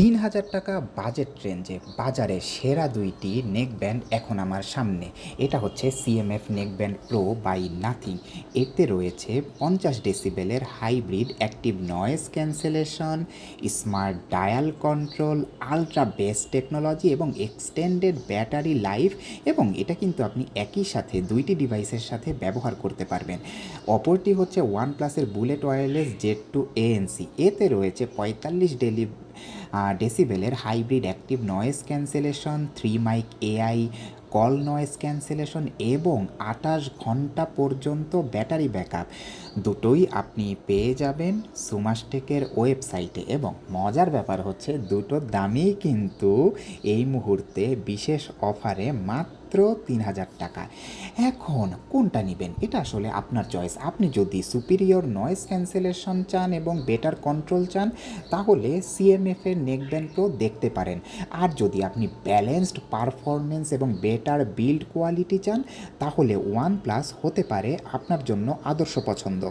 তিন হাজার টাকা বাজেট রেঞ্জে বাজারে সেরা দুইটি নেক ব্যান্ড এখন আমার সামনে। এটা হচ্ছে CMF neck band pro by Nothing এতে রয়েছে পঞ্চাশ ডেসিবেলের hybrid active noise cancellation, smart dial control, ultra bass technology এবং এক্সটেন্ডেড ব্যাটারি লাইফ এবং এটা কিন্তু আপনি একই সাথে দুইটি ডিভাইসের সাথে ব্যবহার করতে পারবেন। অপরটি হচ্ছে ওয়ান প্লাসের bullet wireless Z two ANC এতে রয়েছে পঁয়তাল্লিশ ডেলি ডেসিবেলের hybrid active noise cancellation, three mic AI, call noise cancellation এবং আটাশ ঘণ্টা পর্যন্ত ব্যাটারি ব্যাকআপ। দুটোই আপনি পেয়ে যাবেন সুমাসটেকের ওয়েবসাইটে এবং মজার ব্যাপার হচ্ছে দুটোর দামই কিন্তু এই মুহূর্তে বিশেষ অফারে মাত্র তিন হাজার টাকা। এখন কোনটা নেবেন? এটা আসলে আপনার চয়েস আপনি যদি সুপিরিয়র নয়েজ ক্যান্সেলেশন চান এবং বেটার কন্ট্রোল চান, তাহলে সিএমএফ এর নেকব্যান্ড প্রো দেখতে পারেন। আর যদি আপনি ব্যালেন্সড পারফরমেন্স এবং বেটার বিল্ড কোয়ালিটি চান, তাহলে ওয়ান প্লাস হতে পারে আপনার জন্য আদর্শ পছন্দ।